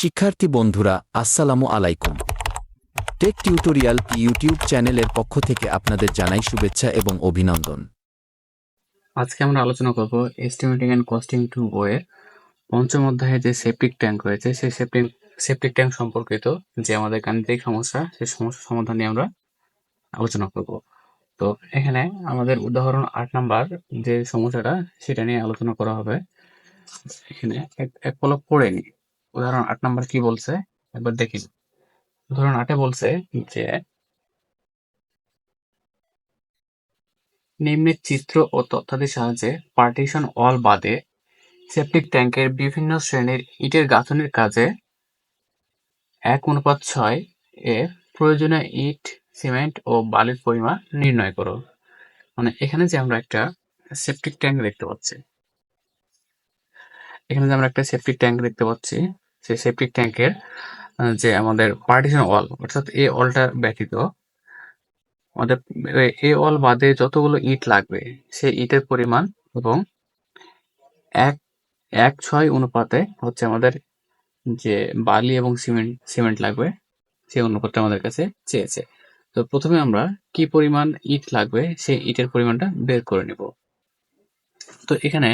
শিক্ষার্থী বন্ধুরা, আসসালামু আলাইকুম। টেক টিউটোরিয়াল ইউটিউব চ্যানেলের পক্ষ থেকে আপনাদের জানাই শুভেচ্ছা এবং অভিনন্দন। আজকে আমরা আলোচনা করব এস্টিমেটিং এন্ড কস্টিং টু বইয়ের পঞ্চম অধ্যায়ে যে সেপটিক ট্যাঙ্ক রয়েছে, সেই সেপটিক সেপটিক ট্যাঙ্ক সম্পর্কিত যে আমাদের গাণিতিক সমস্যা, সেই সমস্যা সমাধান নিয়ে আমরা আলোচনা করব। তো এখানে আমাদের উদাহরণ আট নাম্বার যে সমস্যাটা, সেটা নিয়ে আলোচনা করা হবে। এখানে এক পলক পড়ে নি উদাহরণ আট নাম্বার কি বলছে? একবার দেখি। উদাহরণ আটে বলছে যে, নিম্নের চিত্র ও তথ্যাদির সাহায্যে পার্টিশন ওয়াল বাদে সেপটিক ট্যাঙ্কের বিভিন্ন শ্রেণির ইটের গাঁথনির কাজে এক অনুপাত ছয় এ প্রয়োজনীয় ইট, সিমেন্ট ও বালির পরিমাণ নির্ণয় করো। মানে এখানে যে আমরা একটা সেপটিক ট্যাঙ্ক দেখতে পাচ্ছি, এখানে যে আমরা একটা সেপটিক ট্যাঙ্ক দেখতে পাচ্ছি সেই সেপটিক ট্যাঙ্কের যে আমাদের পার্টিশন ওয়াল অর্থাৎ এই ওয়ালটা ব্যতীত, আমাদের, এই ওয়াল বাদে যতগুলো ইট লাগবে, সেই ইটের পরিমাণ এবং এক এক ছয় অনুপাতে হচ্ছে আমাদের যে বালি এবং সিমেন্ট সিমেন্ট লাগবে, সেই অনুপাতটা আমাদের কাছে চেয়েছে। তো প্রথমে আমরা কি পরিমাণ ইট লাগবে, সেই ইটের পরিমাণটা বের করে নেব। তো এখানে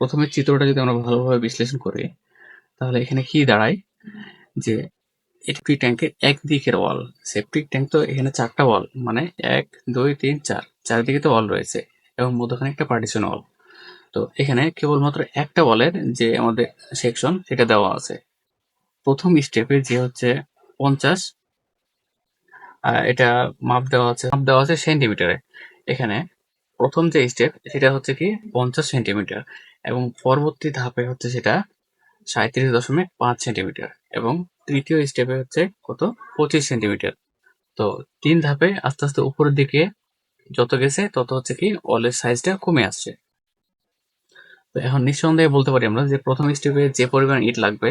প্রথমে চিত্রটা যদি আমরা ভালোভাবে বিশ্লেষণ করি তাহলে এখানে কি দাঁড়ায়? যে একটি ট্যাঙ্কের এক দিকের ওয়াল সেপটিক ট্যাঙ্ক তো এখানে চারটা ওয়াল মানে এক দুই তিন চার। চারিদিকে তো ওয়াল রয়েছে এবং মধ্যখানে একটা পার্টিশন ওয়াল তো এখানে কেবলমাত্র একটা ওয়ালের যে আমাদের সেকশন সেটা দেওয়া আছে। প্রথম স্টেপে যে হচ্ছে পঞ্চাশ এটা মাপ দেওয়া আছে মাপ দেওয়া আছে সেন্টিমিটারে এখানে প্রথম যে স্টেপ সেটা হচ্ছে কি পঞ্চাশ সেন্টিমিটার এবং পরবর্তী ধাপে হচ্ছে সেটা সাঁত্রিশ দশমিক পাঁচ সেন্টিমিটার এবং তৃতীয় স্টেপে হচ্ছে কত? পঁচিশ সেন্টিমিটার। তো তিন ধাপে আস্তে আস্তে উপরের দিকে যত গেছে, তত হচ্ছে কি অলের সাইজটা কমে আসছে। তো এখন নিঃসন্দেহে বলতে পারি আমরা যে প্রথম স্টেপে যে পরিমাণ ইট লাগবে,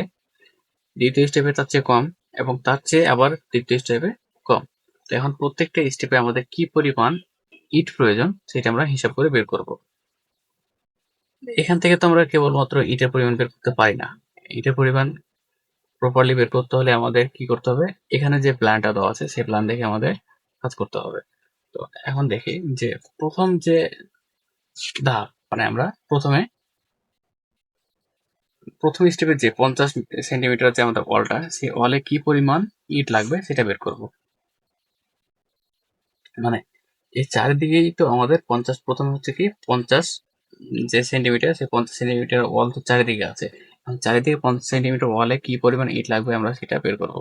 দ্বিতীয় স্টেপে তার চেয়ে কম এবং তার চেয়ে আবার তৃতীয় স্টেপে কম। তো এখন প্রত্যেকটা স্টেপে আমাদের কি পরিমাণ ইট প্রয়োজন সেটা আমরা হিসাব করে বের করব। এখান থেকে তো আমরা কেবলমাত্র ইটের পরিমাণ বের করতে পারি না। ইটের পরিমাণ প্রপারলি বের করতে হলে আমাদের কি করতে হবে? এখানে যে প্ল্যানটা দেওয়া আছে, সেই প্ল্যান দেখে আমাদের কাজ করতে হবে। তো এখন দেখি যে প্রথম যে ধাপ মানে আমরা প্রথমে প্রথম স্টেপে যে পঞ্চাশ সেন্টিমিটার যে আমাদের ওয়ালটা, সেই ওয়ালে কি পরিমাণ ইট লাগবে সেটা বের করব। মানে এই চারিদিকেই তো আমাদের পঞ্চাশ, প্রথমে হচ্ছে কি পঞ্চাশ যে সেন্টিমিটার সেই পঞ্চাশ সেন্টিমিটার ওয়াল তো চারিদিকে আছে। চারিদিকে পঞ্চাশ সেন্টিমিটার ওয়ালে কি পরিমাণ ইট লাগবে আমরা সেটা বের করব।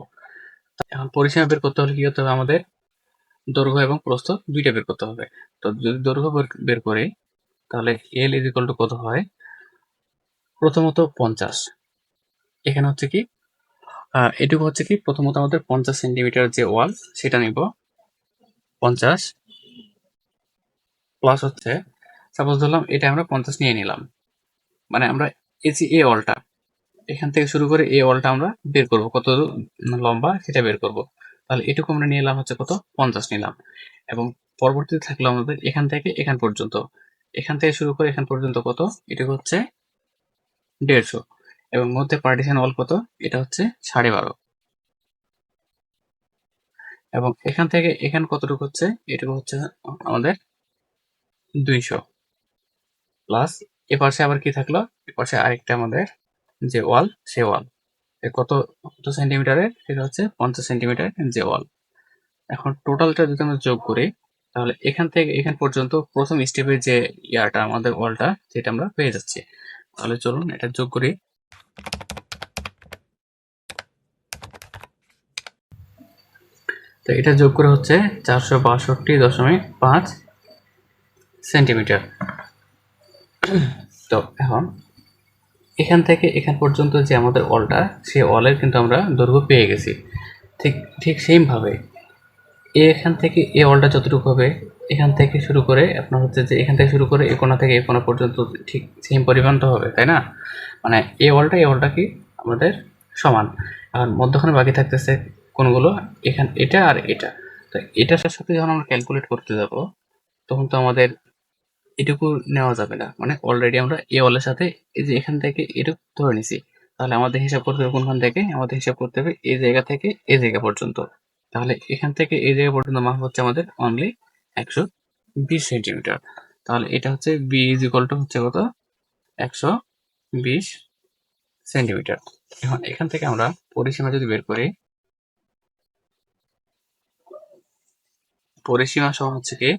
এখন পরিসীমা বের করতে হলে কি করতে হবে? আমাদের দৈর্ঘ্য এবং প্রস্থ দুইটা বের করতে হবে। তো যদি দৈর্ঘ্য বের- করি, তাহলে এল ইজ টু কত হয়? প্রথমত পঞ্চাশ। এখানে হচ্ছে কি এটুকু হচ্ছে কি, প্রথমত আমাদের পঞ্চাশ সেন্টিমিটার যে ওয়াল সেটা নিব। পঞ্চাশ প্লাস হচ্ছে সাপোজ ধরলাম এটা আমরা পঞ্চাশ নিয়ে নিলাম। মানে আমরা যে এ ওয়ালটা এখান থেকে শুরু করে এই ওয়ালটা আমরা বের করব। কত লম্বা, সেটা বের করব। তাহলে এটুকু আমরা নিয়ে এলাম হচ্ছে কত? পঞ্চাশ নিলাম। এবং পরবর্তীতে থাকল আমাদের এখান থেকে এখান পর্যন্ত। এখান থেকে শুরু করে এখান পর্যন্ত কত? এটুকু হচ্ছে দেড়শো। এবং মধ্যে পার্টিশন অল কত? এটা হচ্ছে সাড়ে বারো। এবং এখান থেকে এখান কতটুকু হচ্ছে? এটুকু হচ্ছে আমাদের দুইশো। প্লাস এ পাশে আবার কি থাকল? এ পাশে আরেকটা আমাদের যে ওয়াল, সে ওয়াল। কত কত সেন্টিমিটারের? সেটা হচ্ছে পঞ্চাশ সেন্টিমিটার যে ওয়াল। এখন টোটালটা যদি আমরা যোগ করি, তাহলে এখান থেকে, এখান পর্যন্ত প্রথম স্টেপের যে ইয়াটা, আমাদের ওয়ালটা, সেটা আমরা পেয়ে যাচ্ছি। তাহলে চলুন এটা যোগ করি। তো এটা যোগ করে হচ্ছে চারশো বাষট্টি দশমিক পাঁচ সেন্টিমিটার। তো এখন এখান থেকে এখান পর্যন্ত যে আমাদের অলটা সেই অলের কিন্তু আমরা দৈর্ঘ্য পেয়ে গেছি। ঠিক ঠিক সেমভাবে এখান থেকে এ অলটা যতটুকু হবে, এখান থেকে শুরু করে আপনার হচ্ছে যে এখান থেকে শুরু করে এ কোণা থেকে এ কোনা পর্যন্ত ঠিক সেম পরিমাণ তো হবে, তাই না? মানে এ অলটা এ অলটা কি আমাদের সমান। এখন মধ্যখানে বাকি থাকতেছে কোনগুলো? এখান, এটা আর এটা। তো এটার সাথে যখন আমরা ক্যালকুলেট করতে যাব, তখন তো আমাদের এটুকু নেওয়া যাবে না। মানে অলরেডি আমরা এ ওয়ালের সাথে এই যে এখান থেকে এটুকু ধরে নিছি। তাহলে আমাদের হিসাব করতে হবে কোনখান থেকে? আমাদের হিসাব করতে হবে এই জায়গা থেকে এই জায়গা পর্যন্ত। তাহলে এখান থেকে এই জায়গা পর্যন্ত মাপ হচ্ছে আমাদের অনলি একশো বিশ সেন্টিমিটার। তাহলে এটা হচ্ছে বি ইজ ইকুয়াল টু হচ্ছে কত? একশো বিশ সেন্টিমিটার। এখন এখান থেকে আমরা পরিসীমা যদি বের করি, পরিসীমা সমান হচ্ছে কি?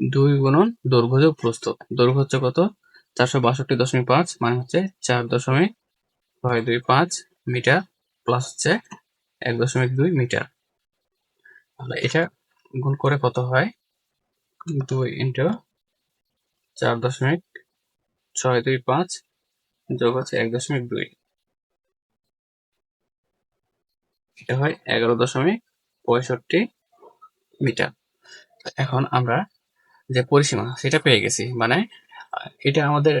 দুই গুণন দৈর্ঘ্য যোগ প্রস্থ। দৈর্ঘ্য হচ্ছে কত? চারশো বাষট্টি দশমিক পাঁচ মানে হচ্ছে চার দশমিক ছয় দুই পাঁচ মিটার প্লাস হচ্ছে এক দশমিক দুই মিটার। তাহলে এটা গুণ করে কত হয়? দুই ইন্টু চার দশমিক ছয় দুই পাঁচ যোগ হচ্ছে এক দশমিক দুই। এটা হয় এগারো দশমিক পঁয়ষট্টি মিটার। এখন আমরা যে পরিসীমা, সেটা পেয়ে গেছি। মানে এটা আমাদের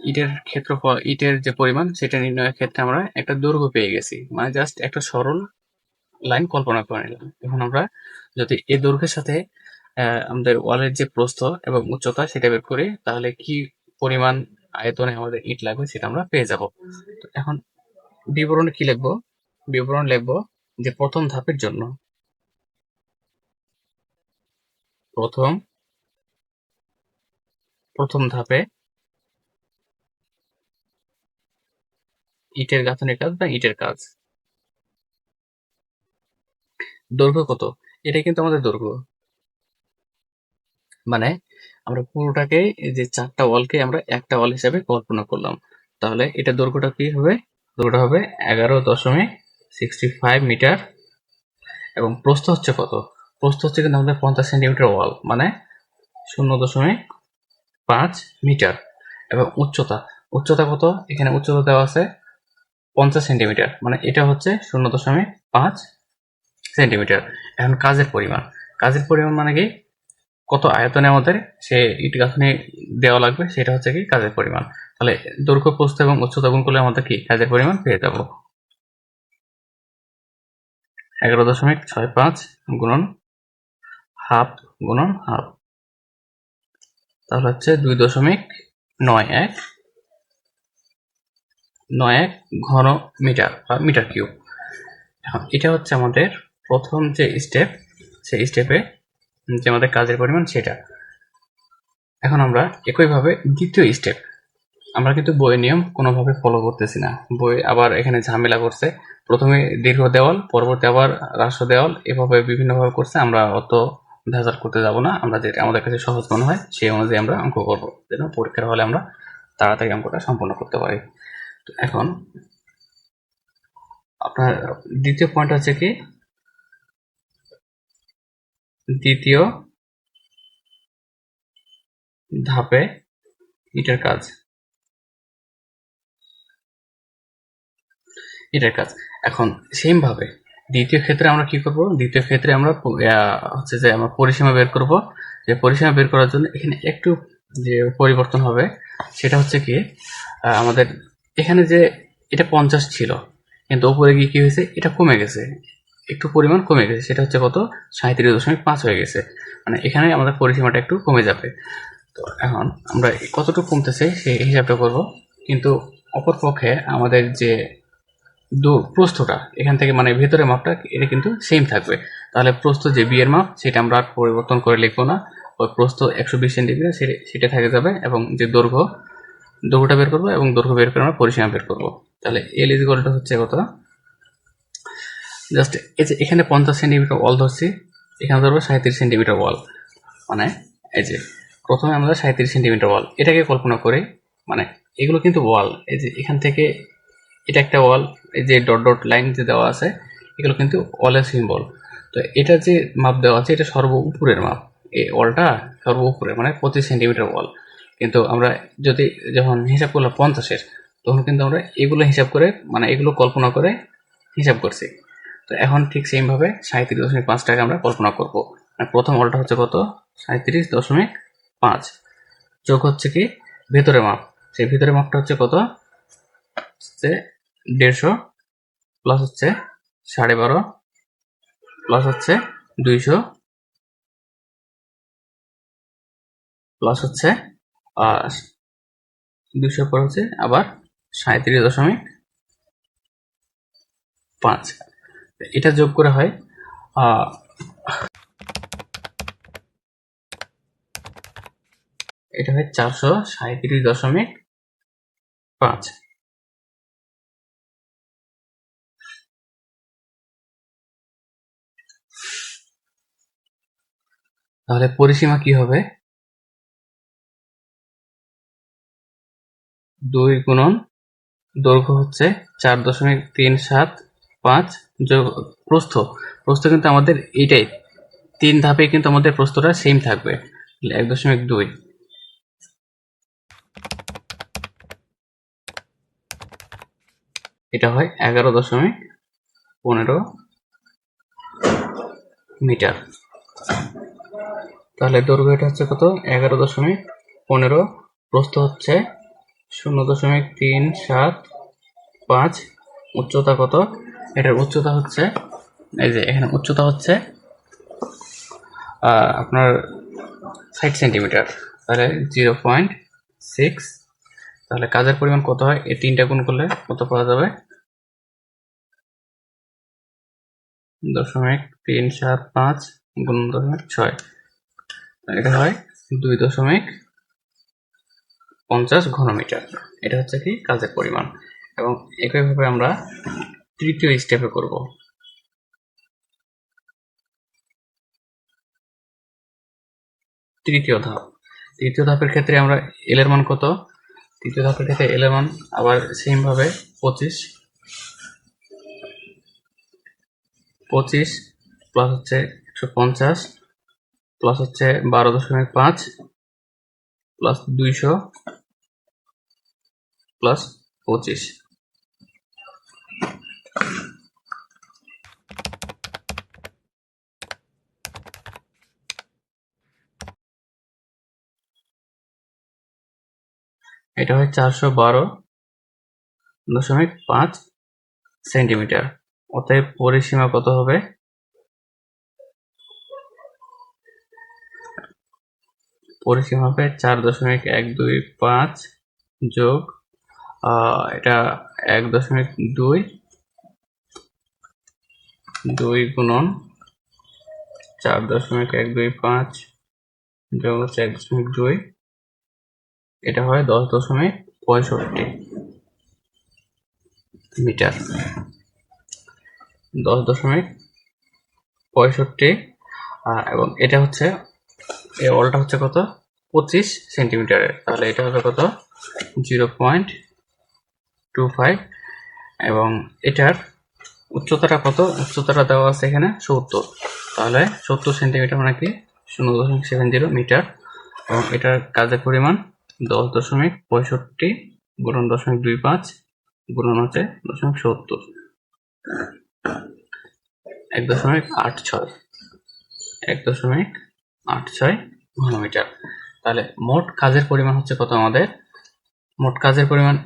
ইটের ক্ষেত্রফল, ইটের যে পরিমাণ, সেটা নির্ণয়ের ক্ষেত্রে আমরা একটা দৈর্ঘ্য পেয়ে গেছি। মানে জাস্ট একটা সরল লাইন কল্পনা করে নিলাম। এখন আমরা যদি এই দৈর্ঘ্যের সাথে আমাদের ওয়ালের যে প্রস্থ এবং উচ্চতা সেটা বের করি, তাহলে কি পরিমাণ আয়তনে আমাদের ইট লাগবে সেটা আমরা পেয়ে যাব। তো এখন বিবরণে কি লিখব? বিবরণ লিখব যে প্রথম ধাপের জন্য প্রথম প্রথম ধাপে ইটের গাঁথনের কাজ বা ইটের কাজ। দৈর্ঘ্য কত? এটা কিন্তু আমাদের দৈর্ঘ্য। মানে আমরা পুরোটাকে যে চারটা ওয়ালকে আমরা একটা ওয়াল হিসাবে কল্পনা করলাম। তাহলে এটা দৈর্ঘ্যটা কি হবে? দৈর্ঘ্যটা হবে এগারো দশমিক সিক্সটি ফাইভ মিটার। এবং প্রস্থ হচ্ছে কত? প্রস্থ হচ্ছে কিন্তু আমাদের পঞ্চাশ সেন্টিমিটার ওয়াল। মানে শূন্য দশমিক পাঁচ মিটার। এবং উচ্চতা উচ্চতা কত? এখানে উচ্চতা দেওয়া আছে পঞ্চাশ সেন্টিমিটার মানে এটা হচ্ছে শূন্য দশমিক পাঁচ সেন্টিমিটার। এখন কাজের পরিমাণ। কাজের পরিমাণ মানে কি? কত আয়তনে আমাদের সে ইট গাঁথনি দেওয়া লাগবে, সেটা হচ্ছে কি কাজের পরিমাণ। তাহলে দৈর্ঘ্য, প্রস্থ এবং উচ্চতা গুণ করলে আমাদের কি? কাজের পরিমাণ পেয়ে যাব। এগারো দশমিক ছয় পাঁচ গুণন হাফ গুণন হাফ। তাহলে হচ্ছে দুই দশমিক নয় এক নয় এক ঘন মিটার বা মিটার কিউব। এখন এটা হচ্ছে আমাদের প্রথম যে স্টেপ সেই স্টেপে যে আমাদের কাজের পরিমাণ সেটা। এখন আমরা একইভাবে দ্বিতীয় স্টেপ আমরা কিন্তু বইয়ের নিয়ম কোনোভাবে ফলো করতেছি না। বই আবার এখানে ঝামেলা করছে। প্রথমে দীর্ঘ দেওয়াল, পরবর্তী আবার রাষ্ট্র দেওয়াল, এভাবে বিভিন্নভাবে করছে। আমরা অত ভেজাল করতে যাব না। আমরা যেটা আমাদের কাছে সহজ মনে হয়, সেই অনুযায়ী আমরা অঙ্ক করব। যেন পরীক্ষার হলে আমরা তাড়াতাড়ি অঙ্কটা সম্পন্ন করতে পারি। তো এখন আপনার দ্বিতীয় পয়েন্ট হচ্ছে কি? দ্বিতীয় ধাপে ইটের কাজ। এটার কাজ। এখন সেম ভাবে দ্বিতীয় ক্ষেত্রে আমরা কি করব? দ্বিতীয় ক্ষেত্রে আমরা হচ্ছে যে আমরা পরিসীমা বের করব। যে পরিসীমা বের করার জন্য এখানে একটু যে পরিবর্তন হবে, সেটা হচ্ছে কি আমাদের এখানে যে এটা পঞ্চাশ ছিল, কিন্তু উপরে গিয়ে কি হয়েছে? এটা কমে গেছে। একটু পরিমাণ কমে গেছে। সেটা হচ্ছে কত? সাঁত্রিশ দশমিক পাঁচ হয়ে গেছে। মানে এখানে আমাদের পরিসীমাটা একটু কমে যাবে। তো এখন আমরা কতটুকু কমতেছে সেই হিসাবটা করব। কিন্তু অপরপক্ষে আমাদের যে দূর প্রস্থটা, এখান থেকে মানে ভেতরের মাপটা, এটা কিন্তু সেম থাকবে। তাহলে প্রস্থ যে বিয়ের মাপ, সেটা আমরা আর পরিবর্তন করে লিখব না। ওই প্রস্থ একশো বিশ সেন্টিমিটার সেটা থেকে যাবে এবং যে দৈর্ঘ্য, দৈর্ঘ্যটা বের করব এবং দৈর্ঘ্য বের করে আমরা পরিসীমা বের করব। তাহলে এল ইজিকলটা হচ্ছে কত? জাস্ট এই যে এখানে পঞ্চাশ সেন্টিমিটার ওয়াল ধরছি, এখানে ধরবো সাঁত্রিশ সেন্টিমিটার ওয়াল মানে এই যে প্রথমে আমরা সাঁত্রিশ সেন্টিমিটার ওয়াল এটাকে কল্পনা করে মানে এগুলো কিন্তু ওয়াল এই যে এখান থেকে এটা একটা ওয়াল এই যে ডট ডট লাইন যে দেওয়া আছে, এগুলো কিন্তু ওয়ালের সিম্বল তো এটা যে মাপ দেওয়া আছে, এটা সর্ব উপরের মাপ এই ওয়ালটা সর্ব উপরে মানে পঁচিশ সেন্টিমিটার ওয়াল কিন্তু আমরা যদি যখন হিসাব করলাম পঞ্চাশের, তখন কিন্তু আমরা এগুলো হিসাব করে মানে এগুলো কল্পনা করে হিসাব করছি। তো এখন ঠিক সেম ভাবে সাঁত্রিশ দশমিক পাঁচ টাকা আমরা কল্পনা করব। আর প্রথম ওয়ালটা হচ্ছে কত? সাঁত্রিশ দশমিক পাঁচ। যোগ হচ্ছে কি? ভেতরের মাপ সেই ভেতরের মাপটা হচ্ছে কত? দেড়শো প্লাস হচ্ছে সাড়ে বারো প্লাস হচ্ছে দুইশো প্লাস হচ্ছে দুইশো পর হচ্ছে আবার সাঁত্রিশ দশমিক পাঁচ। এটা যোগ করে হয় এটা হয় চারশো সাঁত্রিশ দশমিক পাঁচ। তাহলে পরিসীমা কি হবে? দুই গুণন দৈর্ঘ্য হচ্ছে চার দশমিক তিন সাত পাঁচ যোগ প্রস্থ। প্রস্থ কিন্তু আমাদের এইটাই। তিন ধাপে কিন্তু আমাদের প্রস্থটা সেম থাকবে, এক দশমিক দুই। এটা হয় এগারো দশমিক পনেরো মিটার। তাহলে দৈর্ঘ্য এটা হচ্ছে কত? এগারো দশমিক পনেরো। প্রস্থ হচ্ছে শূন্য দশমিক তিন সাত পাঁচ। উচ্চতা কত? এটার উচ্চতা হচ্ছে, এই যে এখানে উচ্চতা হচ্ছে আপনার ষাট সেন্টিমিটার। তাহলে জিরো পয়েন্ট সিক্স। তাহলে কাজের পরিমাণ কত হয়? এই তিনটা গুণ করলে কত পাওয়া যাবে? দশমিক তিন সাত পাঁচ গুণ দশমিক ছয়। এটা হয় দুই দশমিক পঞ্চাশ ঘনমিটার। এটা হচ্ছে কি কাজের পরিমাণ। এবং একইভাবে আমরা তৃতীয় স্টেপে করব। তৃতীয় ধাপ। তৃতীয় ধাপের ক্ষেত্রে আমরা এল এর মান কত? তৃতীয় ধাপের ক্ষেত্রে এল এর মান আবার সেম ভাবে পঁচিশ। পঁচিশ প্লাস হচ্ছে একশো পঞ্চাশ। প্লাস হচ্ছে বারো দশমিক পাঁচ প্লাস দুইশো প্লাস পঁচিশ। এটা হয় চারশো বারো দশমিক পাঁচ সেন্টিমিটার। অতএব পরিসীমা কত হবে? পরিসীমা হবে চার দশমিক এক দুই পাঁচ যোগ এটা এক দশমিক দুই দুই গুণন চার দশমিক এক দুই পাঁচ যোগ হচ্ছে এক দশমিক দুই, এটা হয় দশ দশমিক পঁয়ষট্টি মিটার। দশ দশমিক পঁয়ষট্টি এবং এটা হচ্ছে এই অলটা হচ্ছে কত? পঁচিশ সেন্টিমিটারের। তাহলে এটা হবে কত? Zero point two five. এবং এটার উচ্চতাটা কত? উচ্চতাটা দেওয়া আছে এখানে সত্তর। তাহলে সত্তর সেন্টিমিটার মানে কি? শূন্য দশমিক সেভেন জিরো মিটার। এবং এটার কাজের পরিমাণ দশ দশমিক পঁয়ষট্টি গুণন দশমিক দুই পাঁচ গুণন হচ্ছে দশমিক সত্তর। এক দশমিক আট ছয়। এক দশমিক আট, ছয়? ঘনমিটার তাহলে মোট কাজের পরিমাণ হচ্ছে কত আমাদের? মোট কাজের পরিমাণ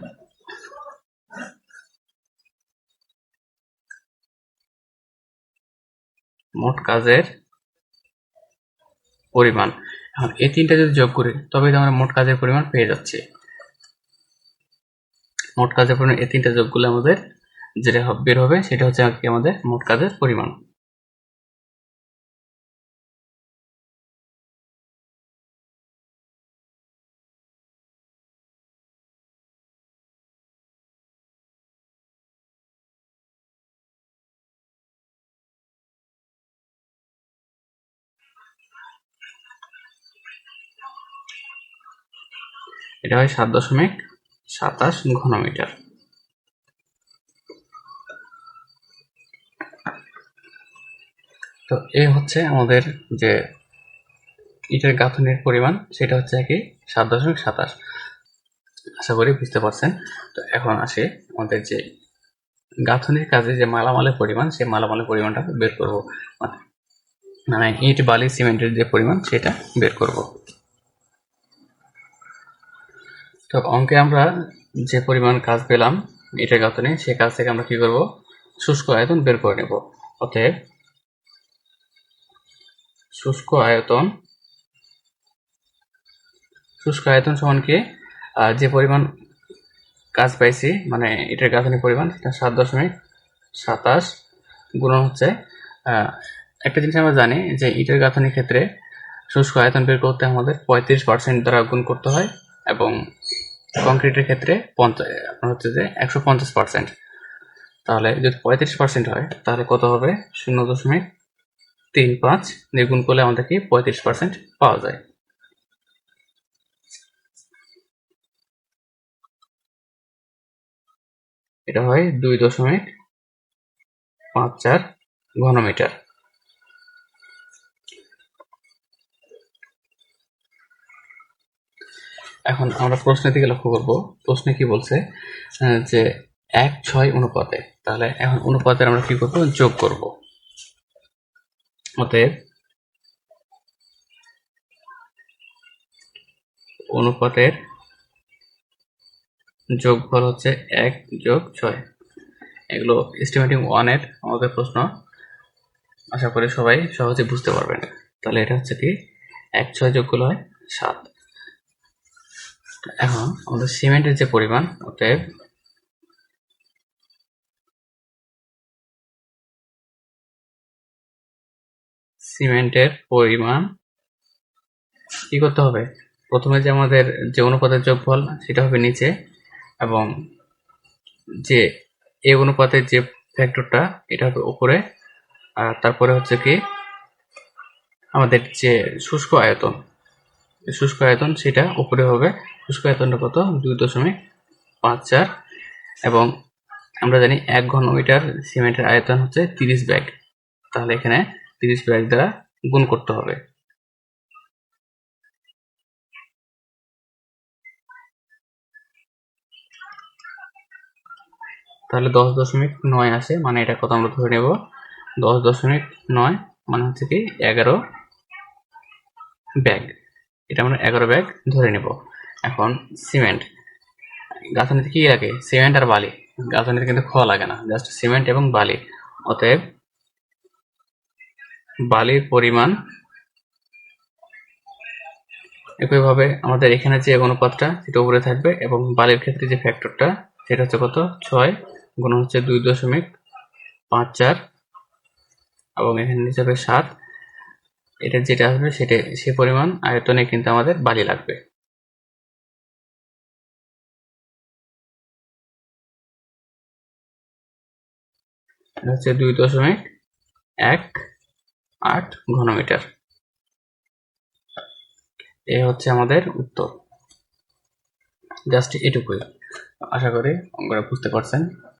মোট কাজের পরিমাণ। এখন এই তিনটা যদি যোগ করি তবে আমরা মোট কাজের পরিমাণ পেয়ে যাচ্ছি। মোট কাজের পরিমাণ এই তিনটা যোগ করলে আমাদের যেটা বের হবে, সেটা হচ্ছে আমাদের মোট কাজের পরিমাণ। এটা হয় সাত দশমিক সাতাশ ঘনমিটার। তো এই হচ্ছে আমাদের যে ইটের গাঁথনির পরিমাণ, সেটা হচ্ছে কি সাত দশমিক সাতাশ। আশা করি বুঝতে পারছেন। তো এখন আসে আমাদের যে গাঁথনির কাজে যে মালামালের পরিমাণ, সেই মালামালের পরিমাণটা বের করব। মানে ইট, বালি, সিমেন্টের যে পরিমাণ, সেটা বের করব। তো অঙ্কে আমরা যে পরিমাণ কাজ পেলাম ইটের গাঁথনি সেই কাজ থেকে আমরা কি করব? শুষ্ক আয়তন বের করে নেব। অতএব শুষ্ক আয়তন শুষ্ক আয়তন সমান কি? যে পরিমাণ কাজ পাইছি মানে এটার গাঁথনির পরিমাণ, সেটা সাত দশমিক সাতাশ গুণন হচ্ছে একটা জিনিস আমরা জানি যে ইটের গাঁথনির ক্ষেত্রে শুষ্ক আয়তন বের করতে আমাদের পঁয়ত্রিশ পার্সেন্ট দ্বারা গুণ করতে হয় এবং কংক্রিটের ক্ষেত্রে আপনার হচ্ছে যে একশো পঞ্চাশ পার্সেন্ট তাহলে যদি পঁয়ত্রিশ পার্সেন্ট হয়, তাহলে কত হবে? শূন্য দশমিক তিন পাঁচ। দিয়ে গুণ করলে আমাদের কি পঁয়ত্রিশ পার্সেন্ট পাওয়া যায়। এটা হয় দুই দশমিক পাঁচ চার ঘনমিটার। এখন আমরা প্রশ্নের দিকে লক্ষ্য করব। প্রশ্নে কি বলছে? যে এক ছয় অনুপাতে। তাহলে এখন অনুপাতের আমরা কি করব? যোগ করব। অতএব অনুপাতের যোগফল হচ্ছে এক যোগ ছয়। এগুলো এস্টিমেটিং ওয়ানের আমাদের প্রশ্ন। আশা করি সবাই সহজে বুঝতে পারবেন। তাহলে এটা হচ্ছে কি? এক ছয় যোগ করলে হয় সাত। এখন আমাদের সিমেন্টের যে পরিমাণ, অতএব সিমেন্টের পরিমাণ কি করতে হবে? প্রথমে যে আমাদের যে অনুপাতের যোগফল, সেটা হবে নিচে এবং যে এ অনুপাতের যে ফ্যাক্টরটা এটা হবে উপরে। আর তারপরে হচ্ছে কি, আমাদের যে শুষ্ক আয়তন শুষ্ক আয়তন সেটা উপরে হবে। শুষ্ক আয়তনটা কত? দুই দশমিক পাঁচ চার। এবং আমরা জানি এক ঘনমিটার সিমেন্টের আয়তন হচ্ছে তিরিশ ব্যাগ। তাহলে এখানে তিরিশ ব্যাগ দ্বারা গুণ করতে হবে। তাহলে দশ দশমিক নয় আসে মানে এটা কত আমরা ধরে নেব? দশ দশমিক নয় মানে হচ্ছে কি এগারো ব্যাগ। এটা আমরা এগারো ব্যাগ ধরে নেব। এখন সিমেন্ট। গাঁথনিতে কি লাগে? সিমেন্ট আর বালি। গাঁথনিতে কিন্তু খোয়া লাগে না। জাস্ট সিমেন্ট এবং বালি। অতএব বালির পরিমাণ একইভাবে আমাদের এখানে যে অনুপাতটা, সেটা উপরে থাকবে এবং বালির ক্ষেত্রে যে ফ্যাক্টরটা সেটা হচ্ছে কত? ছয় গুণ হচ্ছে দুই দশমিক পাঁচ চার এবং এখানে হবে সাত। এটা যেটা আসবে সেটা, সে পরিমাণ আয়তনে কিন্তু আমাদের বালি লাগবে। হচ্ছে দুই দশমিক এক আট ঘনমিটার। এ হচ্ছে আমাদের উত্তর। জাস্ট এটুকুই। আশা করি অঙ্কটা বুঝতে পারছেন।